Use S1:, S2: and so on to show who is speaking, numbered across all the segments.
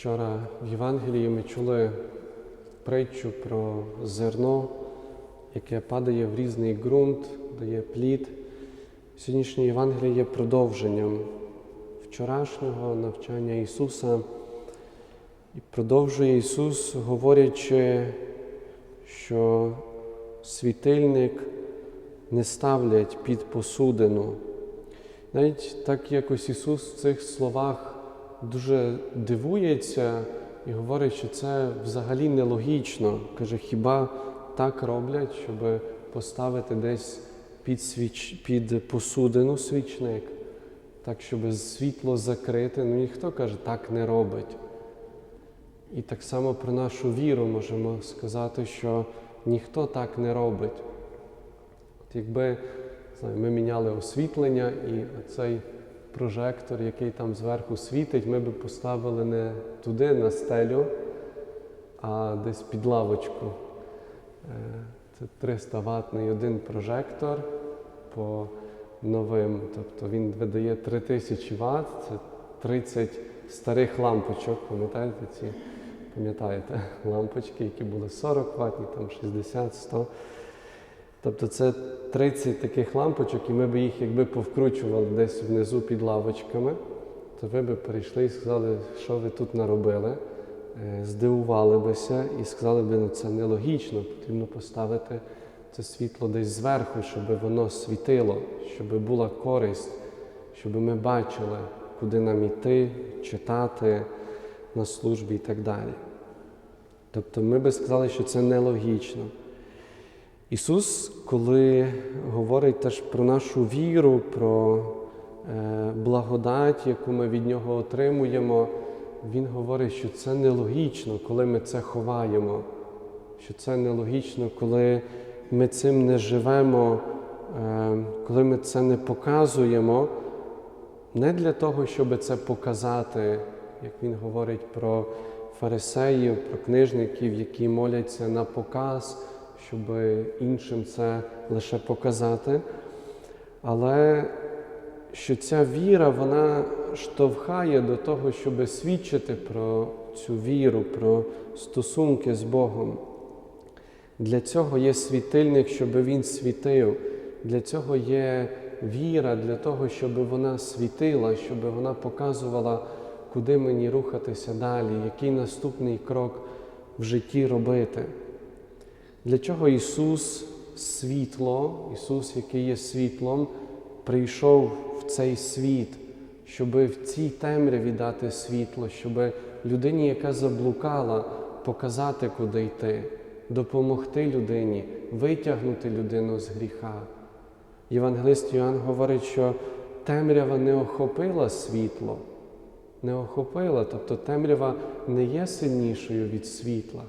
S1: Вчора в Євангелії ми чули притчу про зерно, яке падає в різний ґрунт, дає плід. Сьогоднішнє Євангеліє є продовженням вчорашнього навчання Ісуса. І продовжує Ісус, говорячи, що світильник не ставлять під посудину. Навіть так якось Ісус в цих словах дуже дивується і говорить, що це взагалі нелогічно. Каже, хіба так роблять, щоб поставити десь під, свіч... під посудину свічник, так, щоб світло закрити. Ну ніхто каже, так не робить. І так само про нашу віру можемо сказати, що ніхто так не робить. От якби знаю, ми міняли освітлення і цей прожектор, який там зверху світить, ми би поставили не туди на стелю, а десь під лавочку. Е, Це 300 ватний один прожектор по новим. Тобто він видає 3000 Вт, це 30 старих лампочок, пам'ятаєте ці? Пам'ятаєте, лампочки, які були 40 ватні, там 60, 100. Тобто це 30 таких лампочок, і ми б їх якби повкручували десь внизу під лавочками, то ви б перейшли і сказали, що ви тут наробили, Е, здивували бися і сказали б, ну це нелогічно, потрібно поставити це світло десь зверху, щоб воно світило, щоб була користь, щоб ми бачили, куди нам йти, читати на службі і так далі. Тобто ми би сказали, що це нелогічно. Ісус, коли говорить теж про нашу віру, про е, благодать, яку ми від Нього отримуємо, Він говорить, що це нелогічно, коли ми це ховаємо, що це нелогічно, коли ми цим не живемо, е, коли ми це не показуємо, не для того, щоб це показати, як Він говорить про фарисеїв, про книжників, які моляться на показ щоб іншим це лише показати. Але що ця віра, вона штовхає до того, щоб свідчити про цю віру, про стосунки з Богом. Для цього є світильник, щоб він світив. Для цього є віра, для того, щоб вона світила, щоб вона показувала, куди мені рухатися далі, який наступний крок в житті робити. Для чого Ісус світло, Ісус, який є світлом, прийшов в цей світ, щоб в цій темряві дати світло, щоб людині, яка заблукала, показати, куди йти, допомогти людині, витягнути людину з гріха. Євангелист Йоанн говорить, що темрява не охопила світло, не охопила, тобто темрява не є сильнішою від світла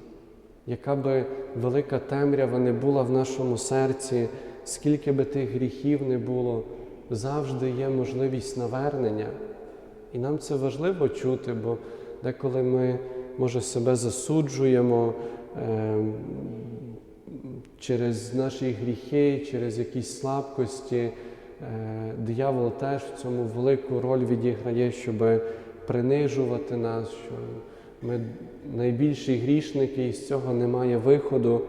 S1: яка би велика темрява не була в нашому серці, скільки би тих гріхів не було, завжди є можливість навернення. І нам це важливо чути, бо деколи ми, може, себе засуджуємо е, через наші гріхи, через якісь слабкості. Е, диявол теж в цьому велику роль відіграє, щоб принижувати нас. Що ми найбільші грішники, і з цього немає виходу,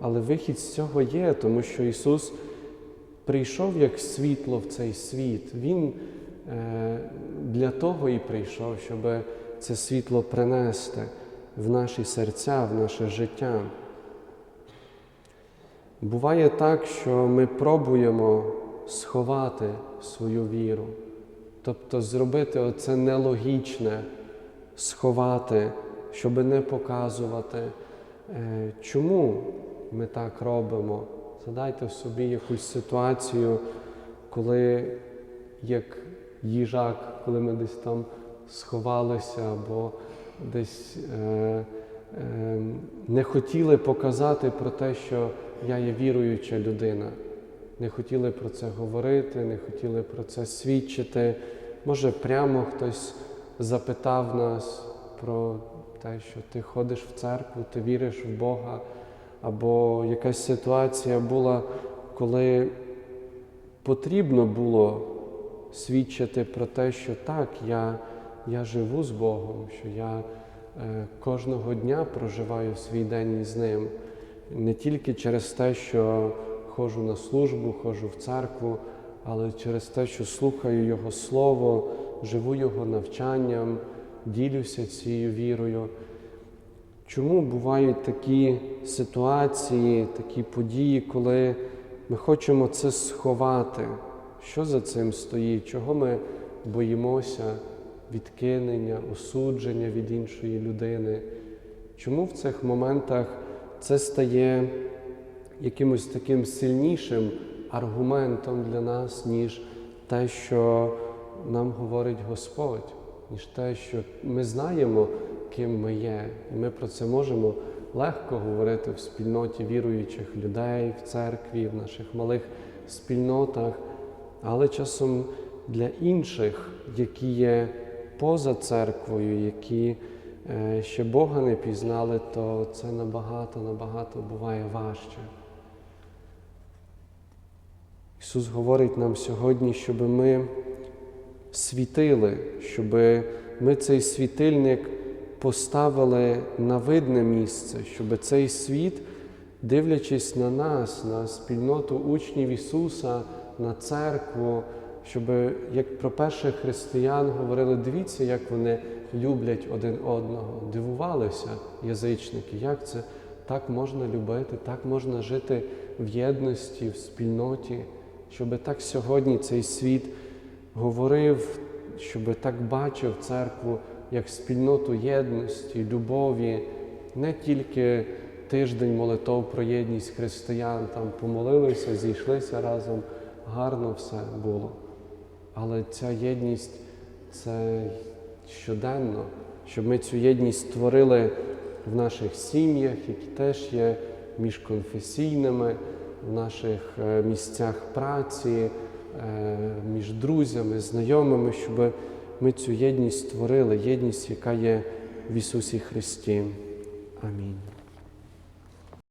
S1: але вихід з цього є, тому що Ісус прийшов як світло в цей світ. Він е, для того і прийшов, щоб це світло принести в наші серця, в наше життя. Буває так, що ми пробуємо сховати свою віру, тобто зробити оце нелогічне сховати, щоб не показувати. Е, чому ми так робимо? Задайте собі якусь ситуацію, коли як їжак, коли ми десь там сховалися або десь е, е, не хотіли показати про те, що я є віруюча людина. Не хотіли про це говорити, не хотіли про це свідчити. Може, прямо хтось запитав нас про те, що ти ходиш в церкву, ти віриш в Бога, або якась ситуація була, коли потрібно було свідчити про те, що так, я, я живу з Богом, що я е, кожного дня проживаю свій день із ним. Не тільки через те, що ходжу на службу, ходжу в церкву, але через те, що слухаю Його Слово, живу Його навчанням, ділюся цією вірою. Чому бувають такі ситуації, такі події, коли ми хочемо це сховати? Що за цим стоїть? Чого ми боїмося відкинення, осудження від іншої людини? Чому в цих моментах це стає якимось таким сильнішим аргументом для нас, ніж те, що нам говорить Господь, ніж те, що ми знаємо, ким ми є, і ми про це можемо легко говорити в спільноті віруючих людей, в церкві, в наших малих спільнотах, але часом для інших, які є поза церквою, які е, ще Бога не пізнали, то це набагато, набагато буває важче. Ісус говорить нам сьогодні, щоб ми світили, щоб ми цей світильник поставили на видне місце, щоб цей світ, дивлячись на нас, на спільноту учнів Ісуса, на церкву, щоб, як про перших християн говорили, дивіться, як вони люблять один одного, дивувалися язичники, як це так можна любити, так можна жити в єдності, в спільноті, щоб так сьогодні цей світ говорив, щоб так бачив церкву як спільноту єдності, любові, не тільки тиждень молитов про єдність християн, там помолилися, зійшлися разом, гарно все було. Але ця єдність це щоденно, щоб ми цю єдність створили в наших сім'ях, які теж є міжконфесійними, в наших е, місцях праці, між друзями, знайомими, щоб ми цю єдність створили, єдність, яка є в Ісусі Христі. Амінь.